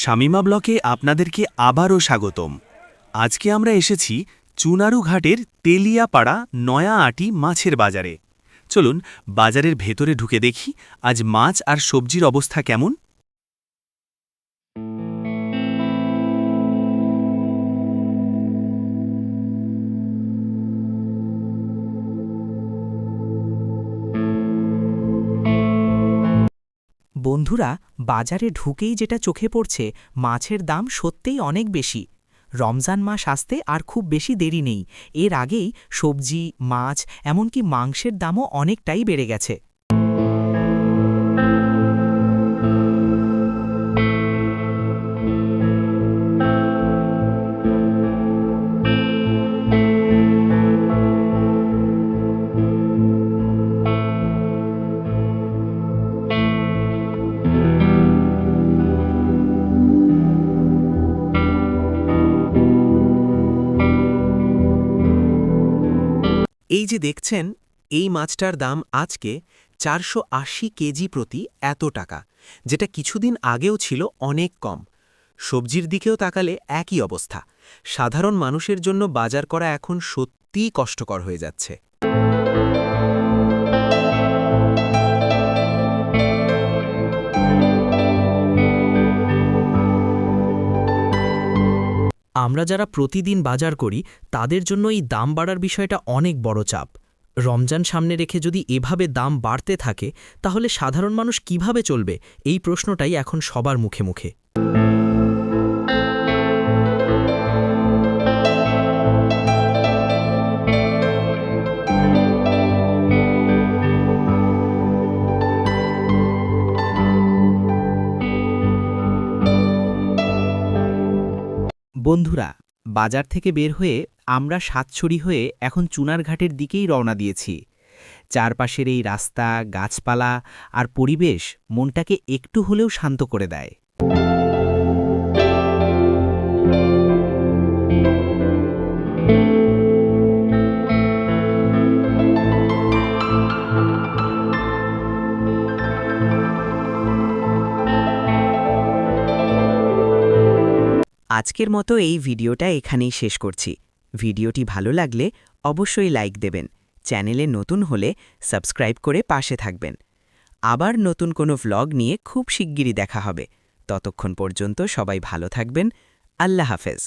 শামিমা ব্লকে আপনাদেরকে আবারও স্বাগতম। আজকে আমরা এসেছি চুনারু ঘাটের তেলিয়াপাড়া নয়া আটি মাছের বাজারে। চলুন, বাজারের ভেতরে ঢুকে দেখি আজ মাছ আর সবজির অবস্থা কেমন। বন্ধুরা, বাজারে ঢুকেই যেটা চোখে পড়ছে, মাছের দাম সত্যিই অনেক বেশি। রমজান মাস আসতে আর খুব বেশি দেরি নেই। এর আগেই সবজি, মাছ, এমনকি মাংসের দামও অনেকটাই বেড়ে গেছে। এই যে দেখছেন, এই মাছটার দাম আজকে চারশো আশি কেজি প্রতি এত টাকা, যেটা কিছুদিন আগেও ছিল অনেক কম। সবজির দিকেও তাকালে একই অবস্থা। সাধারণ মানুষের জন্য বাজার করা এখন সত্যিই কষ্টকর হয়ে যাচ্ছে। আমরা যারা প্রতিদিন বাজার করি, তাদের জন্য এই দাম বাড়ার বিষয়টা অনেক বড় চাপ। রমজান সামনে রেখে যদি এভাবে দাম বাড়তে থাকে, তাহলে সাধারণ মানুষ কীভাবে চলবে? এই প্রশ্নটাই এখন সবার মুখে মুখে। বন্ধুরা, বাজার থেকে বের হয়ে আমরা সাতছড়ি হয়ে এখন চুনার ঘাটের দিকেই রওনা দিয়েছি। চারপাশের এই রাস্তা, গাছপালা আর পরিবেশ মনটাকে একটু হলেও শান্ত করে দেয়। আজকের মতো এই ভিডিওটা এখানেই শেষ করছি। ভিডিওটি ভালো লাগলে অবশ্যই লাইক দেবেন, চ্যানেলে নতুন হলে সাবস্ক্রাইব করে পাশে থাকবেন। আবার নতুন কোনো ভ্লগ নিয়ে খুব শিগগিরই দেখা হবে। ততক্ষণ পর্যন্ত সবাই ভালো থাকবেন। আল্লাহ হাফেজ।